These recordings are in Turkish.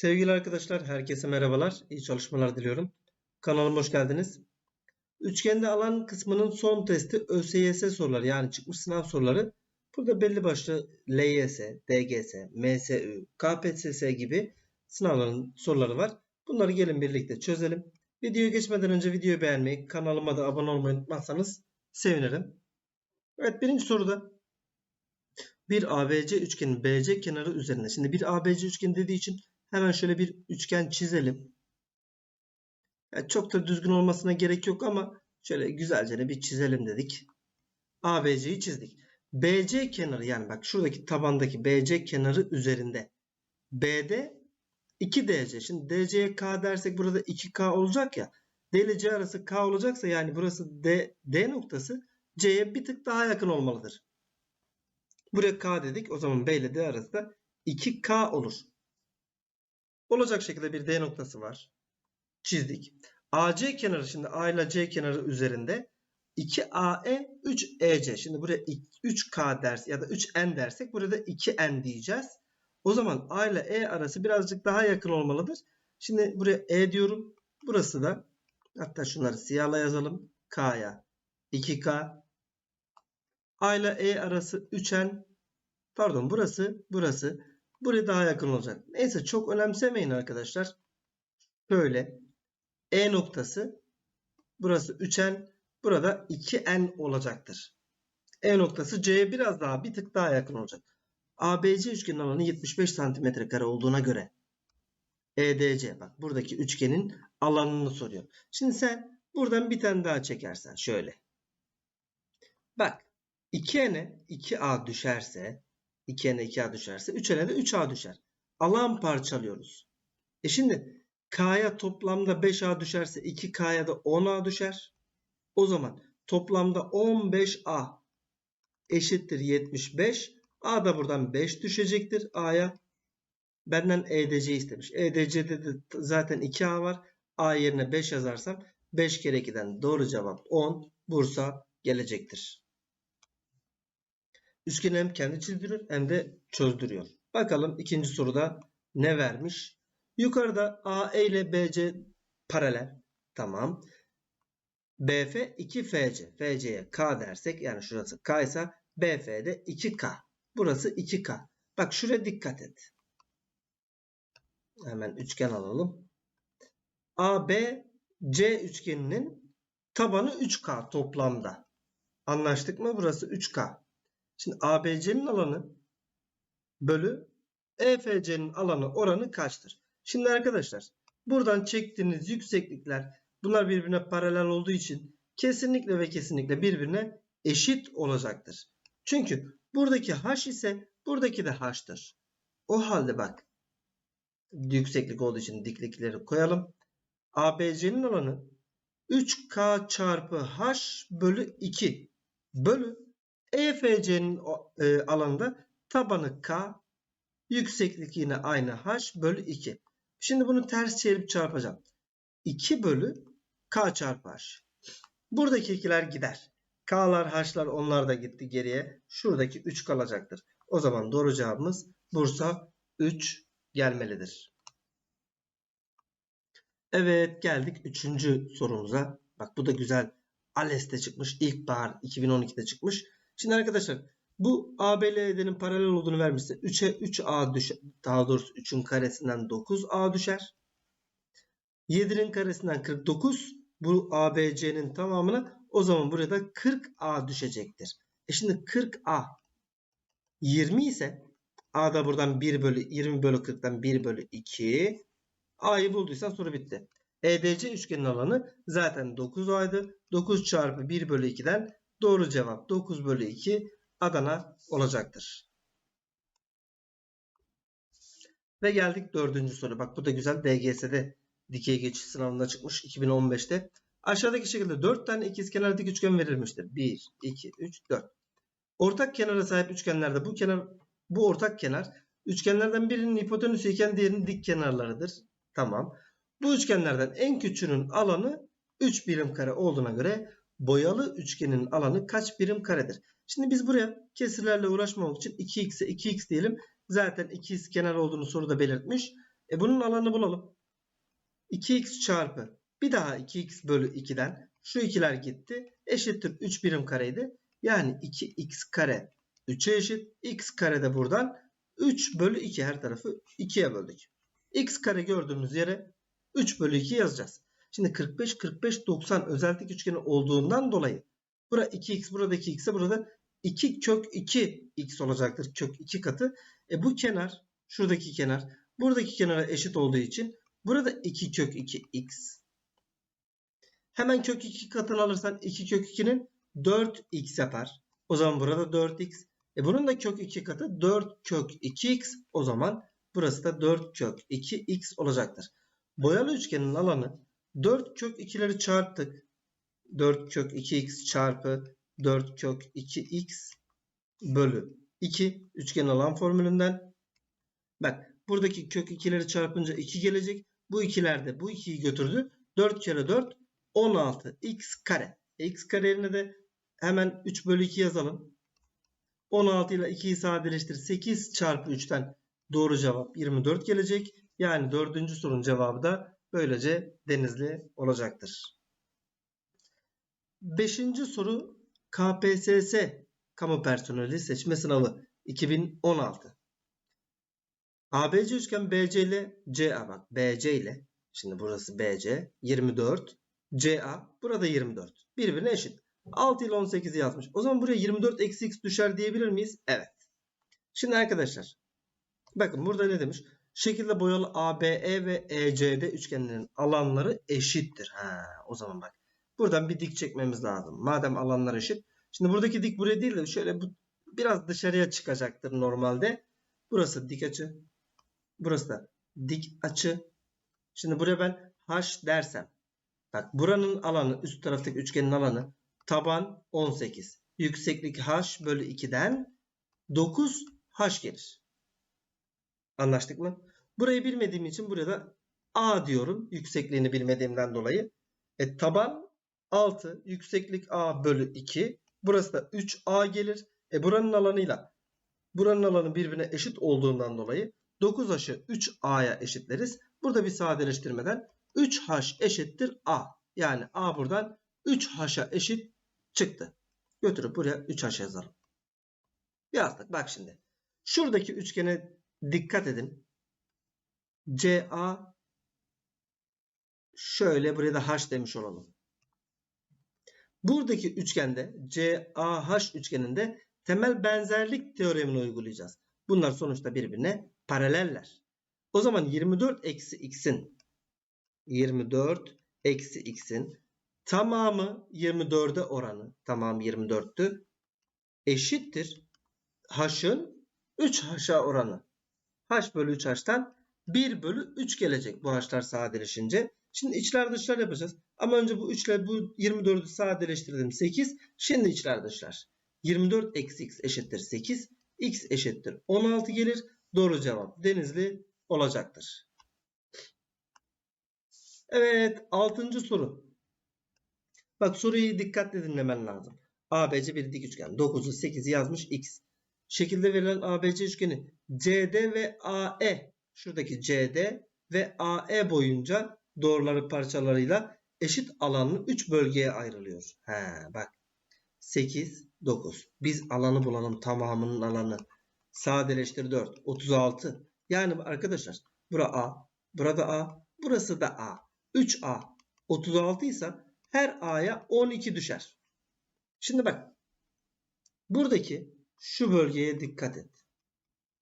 Sevgili arkadaşlar, herkese merhabalar. İyi çalışmalar diliyorum. Kanalıma hoş geldiniz. Üçgende alan kısmının son testi ÖSYS soruları yani çıkmış sınav soruları. Burada belli başlı LYS, DGS, MSÜ, KPSS gibi sınavların soruları var. Bunları gelin birlikte çözelim. Videoya geçmeden önce videoyu beğenmeyi, kanalıma da abone olmayı unutmazsanız sevinirim. Evet birinci soruda bir ABC üçgenin BC kenarı üzerinde. Şimdi bir ABC üçgeni dediği için Hemen şöyle bir üçgen çizelim. Yani çok da düzgün olmasına gerek yok ama şöyle güzelce bir çizelim dedik. ABC'yi çizdik. BC kenarı yani bak şuradaki tabandaki BC kenarı üzerinde. BD 2DC. Şimdi DC'ye K dersek burada 2K olacak ya. D ile C arası K olacaksa yani burası D, D noktası C'ye bir tık daha yakın olmalıdır. Buraya K dedik. O zaman B ile D arasında 2K olur. Olacak şekilde bir D noktası var. Çizdik. AC kenarı şimdi A ile C kenarı üzerinde 2AE 3EC. Şimdi buraya 3K ders ya da 3N dersek burada 2N diyeceğiz. O zaman A ile E arası birazcık daha yakın olmalıdır. Şimdi buraya E diyorum. Burası da hatta şunları siyahla yazalım. K'ya 2K. A ile E arası 3N. Pardon burası burası. Buraya daha yakın olacak. Neyse çok önemsemeyin arkadaşlar. Şöyle E noktası burası 3N burada 2N olacaktır. E noktası C'ye biraz daha bir tık daha yakın olacak. ABC üçgenin alanı 75 cm kare olduğuna göre EDC bak buradaki üçgenin alanını soruyor. Şimdi sen buradan bir tane daha çekersen şöyle. Bak 2N'e 2A düşerse 2n'e 2a düşerse 3n'e de 3a düşer. Alan parçalıyoruz. E şimdi k'ya toplamda 5a düşerse 2k'ya da 10a düşer. O zaman toplamda 15a eşittir 75. A da buradan 5 düşecektir A'ya. Benden EDC istemiş. EDC'de de zaten 2A var. A yerine 5 yazarsam 5 kere 2'den doğru cevap 10. Bursa gelecektir. Üçgeni hem kendi çizdiriyor hem de çözdürüyor. Bakalım ikinci soruda ne vermiş? Yukarıda AE ile BC paralel. Tamam. BF 2FC. FC'ye K dersek yani şurası K ise BF'de 2K. Burası 2K. Bak şuraya dikkat et. Hemen üçgen alalım. AB C üçgeninin tabanı 3K toplamda. Anlaştık mı? Burası 3K. Şimdi ABC'nin alanı bölü EFC'nin alanı oranı kaçtır? Şimdi arkadaşlar buradan çektiğiniz yükseklikler bunlar birbirine paralel olduğu için kesinlikle ve kesinlikle birbirine eşit olacaktır. Çünkü buradaki h ise buradaki de h'tır. O halde bak yükseklik olduğu için diklikleri koyalım. ABC'nin alanı 3K çarpı H bölü 2 bölü EFC'nin e, alanında tabanı K, yükseklik yine aynı H bölü 2. Şimdi bunu ters çevirip çarpacağım. 2 bölü K çarpı H. Buradaki ikiler gider. K'lar, H'lar onlar da gitti geriye. Şuradaki 3 kalacaktır. O zaman doğru cevabımız Bursa 3 gelmelidir. Evet geldik 3. sorumuza. Bak bu da güzel. ALES'te çıkmış. İlkbahar 2012'de çıkmış. Şimdi arkadaşlar bu ABLD'nin paralel olduğunu vermişse 3'e 3A düşer. Daha doğrusu 3'ün karesinden 9A düşer. 7'nin karesinden 49 bu ABC'nin tamamına o zaman burada 40A düşecektir. E şimdi 40A 20 ise A da buradan 1 bölü 20 bölü 40'tan 1 bölü 2 A'yı bulduysan soru bitti. EDC üçgenin alanı zaten 9A'ydı. 9 çarpı 1 bölü 2'den Doğru cevap 9 bölü 2 Adana olacaktır. Ve geldik dördüncü soru. Bak bu da güzel. DGS'de dikey geçiş sınavında çıkmış 2015'te. Aşağıdaki şekilde 4 tane ikizkenar dik üçgen verilmiştir. 1, 2, 3, 4. Ortak kenara sahip üçgenlerde bu kenar bu ortak kenar üçgenlerden birinin hipotenüsü iken diğerinin dik kenarlarıdır. Tamam. Bu üçgenlerden en küçüğünün alanı 3 birim kare olduğuna göre boyalı üçgenin alanı kaç birim karedir? Şimdi biz buraya kesirlerle uğraşmamak için 2x'e 2x diyelim. Zaten ikiz kenar olduğunu soruda belirtmiş. E bunun alanını bulalım. 2x çarpı bir daha 2x bölü 2'den şu ikiler gitti. Eşittir 3 birim kareydi. Yani 2x kare 3'e eşit. x kare de buradan 3 bölü 2 her tarafı 2'ye böldük. x kare gördüğümüz yere 3 bölü 2 yazacağız. Şimdi 45, 45, 90 özellik üçgeni olduğundan dolayı bura 2x, burada 2x'e burada 2 kök 2 x olacaktır. Kök 2 katı. E bu kenar, şuradaki kenar, buradaki kenara eşit olduğu için burada 2 kök 2 x. Hemen kök 2 katını alırsan 2 kök 2'nin 4x yapar. O zaman burada 4x. E bunun da kök 2 katı 4 kök 2x. O zaman burası da 4 kök 2x olacaktır. Boyalı üçgenin alanı 4 kök 2'leri çarptık. 4 kök 2x çarpı 4 kök 2x bölü 2 üçgen alan formülünden. Bak buradaki kök 2'leri çarpınca 2 gelecek. Bu ikilerde bu 2'yi götürdü. 4 kere 4 16 x kare. x kare yerine de hemen 3 bölü 2 yazalım. 16 ile 2'yi sadeleştir. 8 çarpı 3'ten doğru cevap 24 gelecek. Yani dördüncü sorunun cevabı da böylece denizli olacaktır. Beşinci soru KPSS Kamu Personeli Seçme Sınavı 2016. ABC üçgen BC ile CA bak BC ile şimdi burası BC 24 CA burada 24 birbirine eşit. 6 ile 18'i yazmış. O zaman buraya 24 eksi x düşer diyebilir miyiz? Evet. Şimdi arkadaşlar bakın burada ne demiş? Şekilde boyalı ABE ve ECD üçgenlerin alanları eşittir. Ha, o zaman bak. Buradan bir dik çekmemiz lazım. Madem alanlar eşit. Şimdi buradaki dik buraya değil de şöyle bu biraz dışarıya çıkacaktır normalde. Burası dik açı. Burası da dik açı. Şimdi buraya ben h dersem. Bak buranın alanı üst taraftaki üçgenin alanı taban 18. Yükseklik h bölü 2'den 9 h gelir. Anlaştık mı? Burayı bilmediğim için buraya da a diyorum. Yüksekliğini bilmediğimden dolayı. E, taban 6. Yükseklik a bölü 2. Burası da 3a gelir. E, buranın alanıyla buranın alanı birbirine eşit olduğundan dolayı 9h'ı 3a'ya eşitleriz. Burada bir sadeleştirmeden 3h eşittir a. Yani a buradan 3h'a eşit çıktı. Götürüp buraya 3h yazalım. Yazdık. Bak şimdi. Şuradaki üçgene dikkat edin. CA şöyle buraya da H demiş olalım. Buradaki üçgende CAH üçgeninde temel benzerlik teoremini uygulayacağız. Bunlar sonuçta birbirine paraleller. O zaman 24 eksi x'in 24 eksi x'in tamamı 24'e oranı tamam 24'tü eşittir h'ın 3h'a oranı. h bölü 3h'tan 1 bölü 3 gelecek bu h'lar sadeleşince. Şimdi içler dışlar yapacağız. Ama önce bu 3 ile bu 24'ü sadeleştirdim 8. Şimdi içler dışlar. 24 eksi x eşittir 8. x eşittir 16 gelir. Doğru cevap Denizli olacaktır. Evet 6. soru. Bak soruyu dikkatle dinlemen lazım. ABC bir dik üçgen. 9'u 8'i yazmış x. Şekilde verilen ABC üçgeni CD ve AE şuradaki CD ve AE boyunca doğruları parçalarıyla eşit alanlı 3 bölgeye ayrılıyor. He bak 8 9. Biz alanı bulalım tamamının alanı. Sadeleştir 4 36. Yani arkadaşlar bura A, burada A, burası da A. 3A 36 ise her A'ya 12 düşer. Şimdi bak buradaki şu bölgeye dikkat et.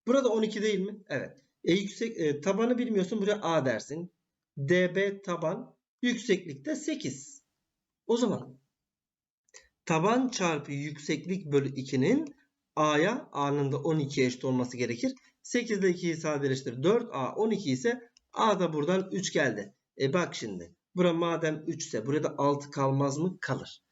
Burada 12 değil mi? Evet. E, yüksek e, tabanı bilmiyorsun buraya A dersin. DB taban yükseklikte 8. O zaman taban çarpı yükseklik bölü 2'nin A'ya A'nın da 12'ye eşit olması gerekir. 8 ile 2'yi sadeleştir. 4A 12 ise A da buradan 3 geldi. E bak şimdi. Bura madem 3 ise burada 6 kalmaz mı? Kalır.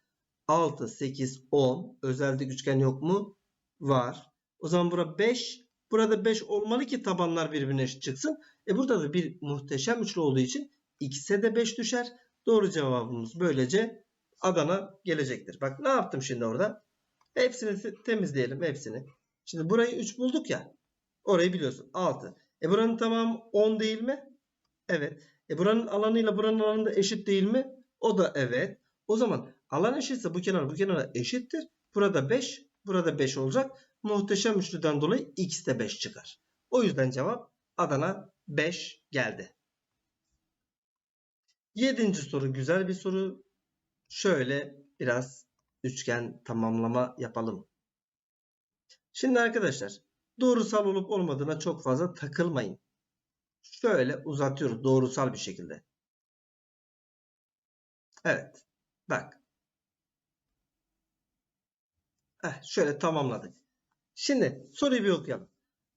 6, 8, 10. Özellik üçgen yok mu? Var. O zaman bura 5. Burada 5 olmalı ki tabanlar birbirine eşit çıksın. E burada da bir muhteşem üçlü olduğu için x'e de 5 düşer. Doğru cevabımız böylece Adana gelecektir. Bak ne yaptım şimdi orada? Hepsini temizleyelim hepsini. Şimdi burayı 3 bulduk ya. Orayı biliyorsun 6. E buranın tamamı 10 değil mi? Evet. E buranın alanıyla buranın alanı da eşit değil mi? O da evet. O zaman alan eşitse bu kenar bu kenara eşittir. Burada 5, burada 5 olacak. Muhteşem üçlüden dolayı x de 5 çıkar. O yüzden cevap Adana 5 geldi. Yedinci soru güzel bir soru. Şöyle biraz üçgen tamamlama yapalım. Şimdi arkadaşlar doğrusal olup olmadığına çok fazla takılmayın. Şöyle uzatıyoruz doğrusal bir şekilde. Evet. Bak. Heh, şöyle tamamladık. Şimdi soruyu bir okuyalım.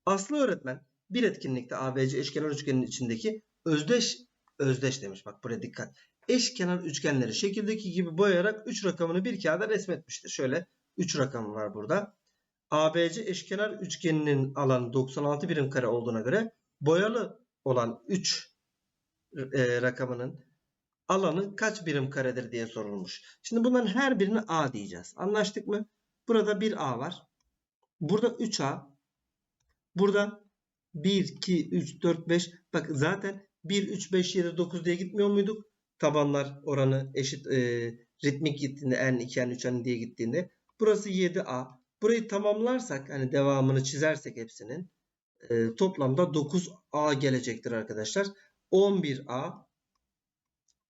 Aslı öğretmen bir etkinlikte ABC eşkenar üçgenin içindeki özdeş özdeş demiş. Bak buraya dikkat. Eşkenar üçgenleri şekildeki gibi boyayarak 3 rakamını bir kağıda resmetmiştir. Şöyle 3 rakamı var burada. ABC eşkenar üçgeninin alanı 96 birim kare olduğuna göre boyalı olan 3 e, rakamının alanı kaç birim karedir diye sorulmuş. Şimdi bunların her birine A diyeceğiz. Anlaştık mı? Burada bir A var. Burada 3A. Burada 1, 2, 3, 4, 5. Bak zaten 1, 3, 5, 7, 9 diye gitmiyor muyduk? Tabanlar oranı eşit e, ritmik gittiğinde n, 2, n, 3, n diye gittiğinde. Burası 7A. Burayı tamamlarsak hani devamını çizersek hepsinin e, toplamda 9A gelecektir arkadaşlar. 11A,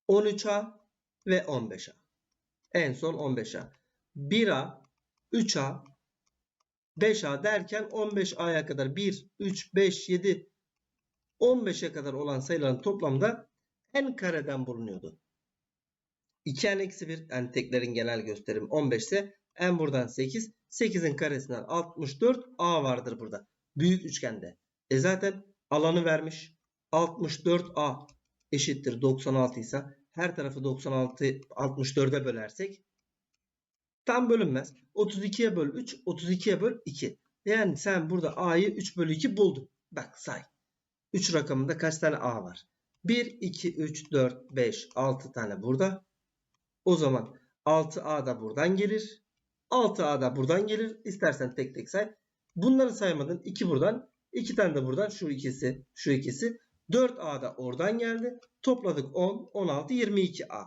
13A ve 15A. En son 15A. 1A, 3A, 5A derken 15A'ya kadar 1, 3, 5, 7, 15'e kadar olan sayıların toplamda n kareden bulunuyordu. 2n eksi 1 n teklerin genel gösterim 15 ise n buradan 8. 8'in karesinden 64 a vardır burada. Büyük üçgende. E zaten alanı vermiş. 64a eşittir 96 ise her tarafı 96 64'e bölersek tam bölünmez. 32'ye böl 3 32'ye böl 2. Yani sen burada a'yı 3 bölü 2 buldun. Bak say. 3 rakamında kaç tane a var? 1, 2, 3, 4, 5, 6 tane burada. O zaman 6a da buradan gelir. 6a da buradan gelir. İstersen tek tek say. Bunları saymadın. 2 buradan. 2 tane de buradan. Şu ikisi. Şu ikisi. 4a da oradan geldi. Topladık 10, 16, 22a.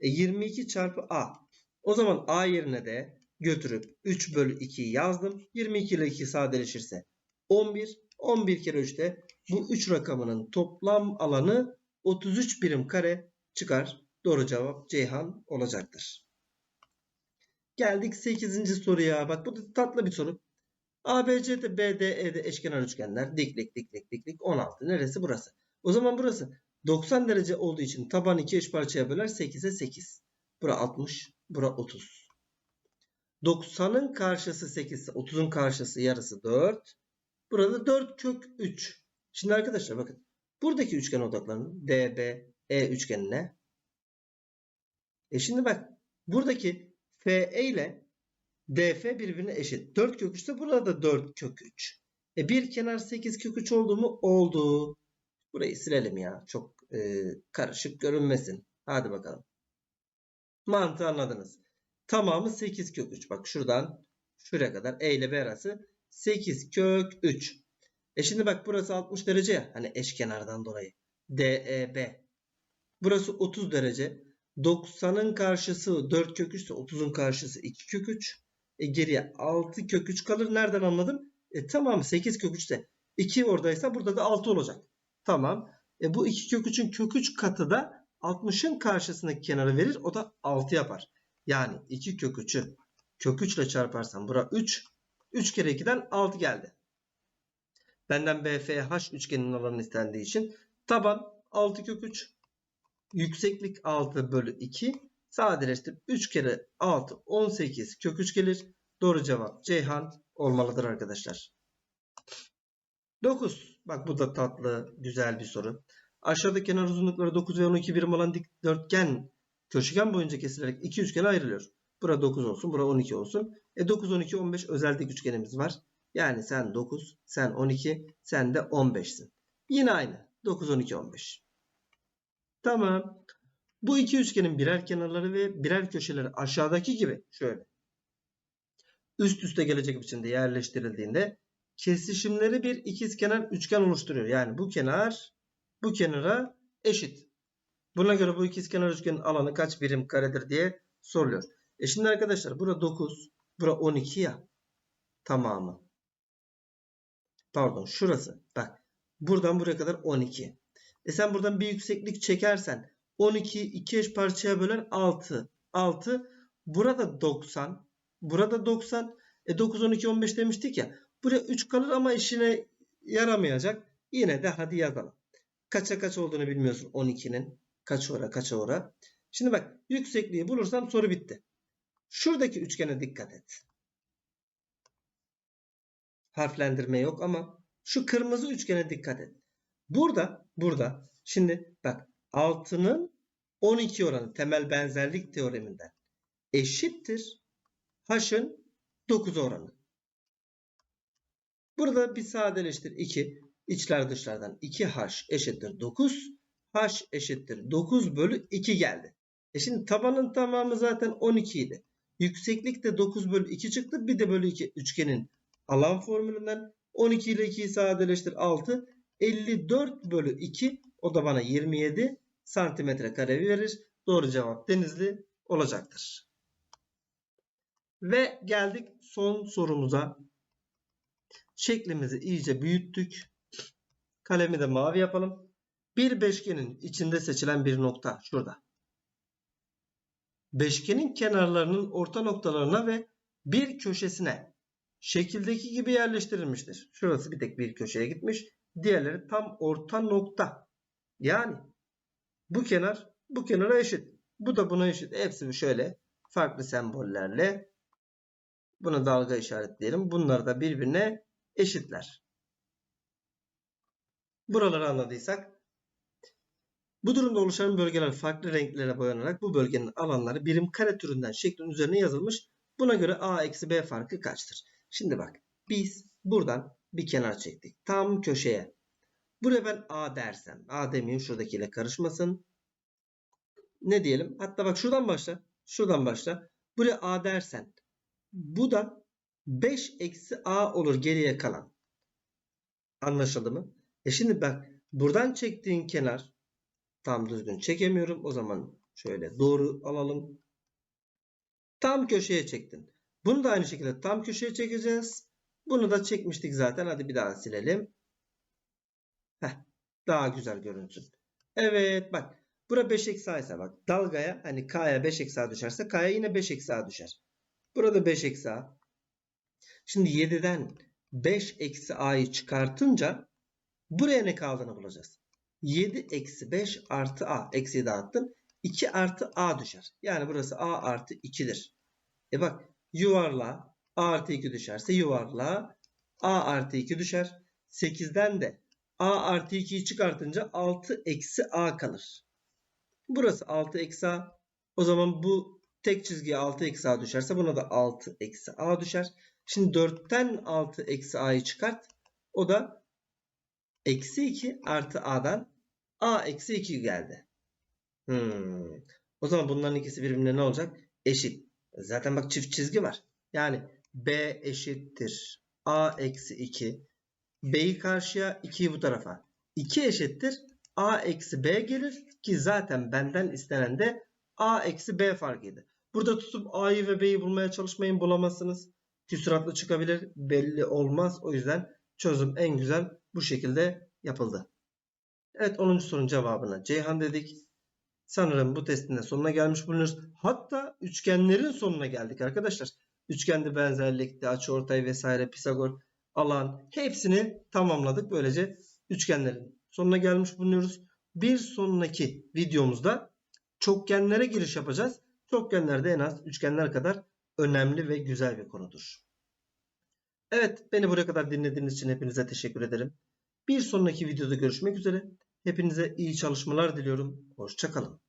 E 22 çarpı a. O zaman a yerine de götürüp 3 bölü 2'yi yazdım. 22 ile 2 sadeleşirse 11. 11 kere 3'te bu 3 rakamının toplam alanı 33 birim kare çıkar. Doğru cevap Ceyhan olacaktır. Geldik 8. soruya. Bak bu da tatlı bir soru. ABC'de BDE'de eşkenar üçgenler. Diklik diklik diklik 16. Neresi burası? O zaman burası 90 derece olduğu için taban 2 eş parçaya böler 8'e 8. Bura 60. Bura 30. 90'ın karşısı 8 ise 30'un karşısı yarısı 4. Burada 4 kök 3. Şimdi arkadaşlar bakın. Buradaki üçgen odaklanın. DBE üçgenine. E şimdi bak. Buradaki FE ile DF birbirine eşit. 4 kök 3 ise burada da 4 kök 3. E bir kenar 8 kök 3 oldu mu? Oldu. Burayı silelim ya. Çok e, karışık görünmesin. Hadi bakalım. Mantığı anladınız. Tamamı 8 kök 3. Bak şuradan şuraya kadar E ile B arası 8 kök 3. E şimdi bak burası 60 derece ya. Hani eşkenardan dolayı. DEB. Burası 30 derece. 90'ın karşısı 4 kök 3 ise 30'un karşısı 2 kök 3. E geriye 6 kök 3 kalır. Nereden anladım? E tamam 8 kök 3 ise 2 oradaysa burada da 6 olacak. Tamam. E bu 2 kök 3'ün kök 3 katı da 60'ın karşısındaki kenarı verir. O da 6 yapar. Yani 2 kök 3'ü kök 3 ile çarparsam bura 3. 3 kere 2'den 6 geldi. Benden BFH üçgeninin alanı istendiği için taban 6 kök 3. Yükseklik 6 bölü 2. Sadeleştirip 3 kere 6 18 kök 3 gelir. Doğru cevap Ceyhan olmalıdır arkadaşlar. 9. Bak bu da tatlı güzel bir soru. Aşağıdaki kenar uzunlukları 9 ve 12 birim olan dikdörtgen köşegen boyunca kesilerek iki üçgene ayrılıyor. Bura 9 olsun, bura 12 olsun. E 9, 12, 15 özel dik üçgenimiz var. Yani sen 9, sen 12, sen de 15'sin. Yine aynı. 9, 12, 15. Tamam. Bu iki üçgenin birer kenarları ve birer köşeleri aşağıdaki gibi şöyle üst üste gelecek biçimde yerleştirildiğinde kesişimleri bir ikizkenar üçgen oluşturuyor. Yani bu kenar bu kenara eşit. Buna göre bu ikizkenar üçgenin alanı kaç birim karedir diye soruluyor. E şimdi arkadaşlar bura 9, bura 12 ya. Tamamı. Pardon şurası. Bak buradan buraya kadar 12. E sen buradan bir yükseklik çekersen 12 iki eş parçaya bölen 6. 6. Burada 90. Burada 90. E 9, 12, 15 demiştik ya. Buraya 3 kalır ama işine yaramayacak. Yine de hadi yazalım. Kaça kaç olduğunu bilmiyorsun 12'nin. Kaç ora kaça ora. Şimdi bak yüksekliği bulursam soru bitti. Şuradaki üçgene dikkat et. Harflendirme yok ama şu kırmızı üçgene dikkat et. Burada, burada şimdi bak 6'nın 12 oranı temel benzerlik teoreminden eşittir h'ın 9 oranı. Burada bir sadeleştir 2. İçler dışlardan 2h eşittir 9. h eşittir 9 bölü 2 geldi. E şimdi tabanın tamamı zaten 12 idi. Yükseklik de 9 bölü 2 çıktı. Bir de bölü 2 üçgenin alan formülünden 12 ile 2'yi sadeleştir 6. 54 bölü 2 o da bana 27 santimetre kare verir. Doğru cevap Denizli olacaktır. Ve geldik son sorumuza. Şeklimizi iyice büyüttük. Kalemi de mavi yapalım. Bir beşgenin içinde seçilen bir nokta şurada. Beşgenin kenarlarının orta noktalarına ve bir köşesine şekildeki gibi yerleştirilmiştir. Şurası bir tek bir köşeye gitmiş. Diğerleri tam orta nokta. Yani bu kenar bu kenara eşit. Bu da buna eşit. Hepsi şöyle farklı sembollerle bunu dalga işaretleyelim. Bunlar da birbirine eşitler. Buraları anladıysak bu durumda oluşan bölgeler farklı renklere boyanarak bu bölgenin alanları birim kare türünden şeklin üzerine yazılmış. Buna göre a eksi b farkı kaçtır? Şimdi bak biz buradan bir kenar çektik. Tam köşeye. Buraya ben a dersem. a demeyeyim şuradakiyle karışmasın. Ne diyelim? Hatta bak şuradan başla. Şuradan başla. Buraya a dersen. Bu da 5 eksi a olur geriye kalan. Anlaşıldı mı? E şimdi bak buradan çektiğin kenar tam düzgün çekemiyorum. O zaman şöyle doğru alalım. Tam köşeye çektin. Bunu da aynı şekilde tam köşeye çekeceğiz. Bunu da çekmiştik zaten. Hadi bir daha silelim. Heh, daha güzel görünsün. Evet bak. Bura 5 eksi a ise bak. Dalgaya hani k'ya 5 eksi a düşerse k'ya yine 5 eksi a düşer. Burada 5 eksi a. Şimdi 7'den 5 eksi a'yı çıkartınca buraya ne kaldığını bulacağız. 7 eksi 5 artı a. Eksiyi dağıttım. 2 artı a düşer. Yani burası a artı 2'dir. E bak yuvarla a artı 2 düşerse yuvarla a artı 2 düşer. 8'den de a artı 2'yi çıkartınca 6 eksi a kalır. Burası 6 eksi a. O zaman bu tek çizgiye 6 eksi a düşerse buna da 6 eksi a düşer. Şimdi 4'ten 6 eksi a'yı çıkart. O da eksi 2 artı a'dan a eksi 2 geldi. Hmm. O zaman bunların ikisi birbirine ne olacak? Eşit. Zaten bak çift çizgi var. Yani b eşittir a eksi 2. b'yi karşıya 2'yi bu tarafa. 2 eşittir a eksi b gelir ki zaten benden istenen de a eksi b farkıydı. Burada tutup a'yı ve b'yi bulmaya çalışmayın bulamazsınız. Küsuratlı çıkabilir belli olmaz. O yüzden çözüm en güzel bu şekilde yapıldı. Evet 10. sorunun cevabına Ceyhan dedik. Sanırım bu testin de sonuna gelmiş bulunuyoruz. Hatta üçgenlerin sonuna geldik arkadaşlar. Üçgende benzerlikte, açıortay vesaire, Pisagor, alan hepsini tamamladık. Böylece üçgenlerin sonuna gelmiş bulunuyoruz. Bir sonraki videomuzda çokgenlere giriş yapacağız. Çokgenler de en az üçgenler kadar önemli ve güzel bir konudur. Evet beni buraya kadar dinlediğiniz için hepinize teşekkür ederim. Bir sonraki videoda görüşmek üzere. Hepinize iyi çalışmalar diliyorum. Hoşçakalın.